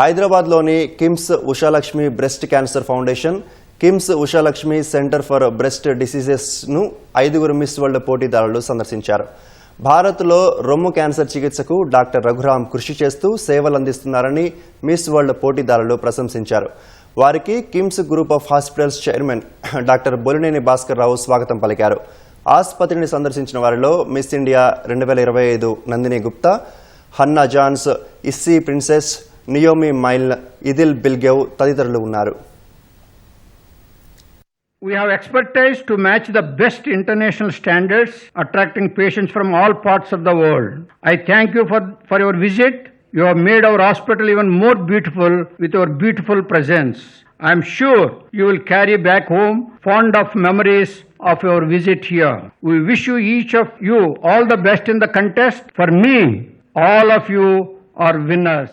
హైదరాబాద్లోని KIMS Ushalakshmi breast cancer foundation KIMS Ushalakshmi centre for breast డిసీజెస్ను ఐదుగురు miss world పోటీదారులు సందర్శించారు. భారత్లో రొమ్ము క్యాన్సర్ చికిత్సకు డాక్టర్ రఘురాం కృషి చేస్తూ సేవలు అందిస్తున్నారని మిస్ వరల్డ్ పోటీదారులు ప్రశంసించారు. వారికి KIMS group of hospitals chairman doctor Bollineni Bhaskar Rao స్వాగతం పలికారు. ఆసుపత్రిని సందర్శించిన వారిలో మిస్ ఇండియా రెండు వేల ఇరవై ఐదు Nandini Gupta Hannah Johns Issy Princess Naomi Myle Idil Bilgen తదితరులు ఉన్నారు We have expertise to match the best international standards, attracting patients from all parts of the world. I thank you for, for your visit. You have made our hospital even more beautiful with your beautiful presence. I am sure you will carry back home fond of memories of your visit here. We wish you each of you all the best in the contest. For me, all of you are winners.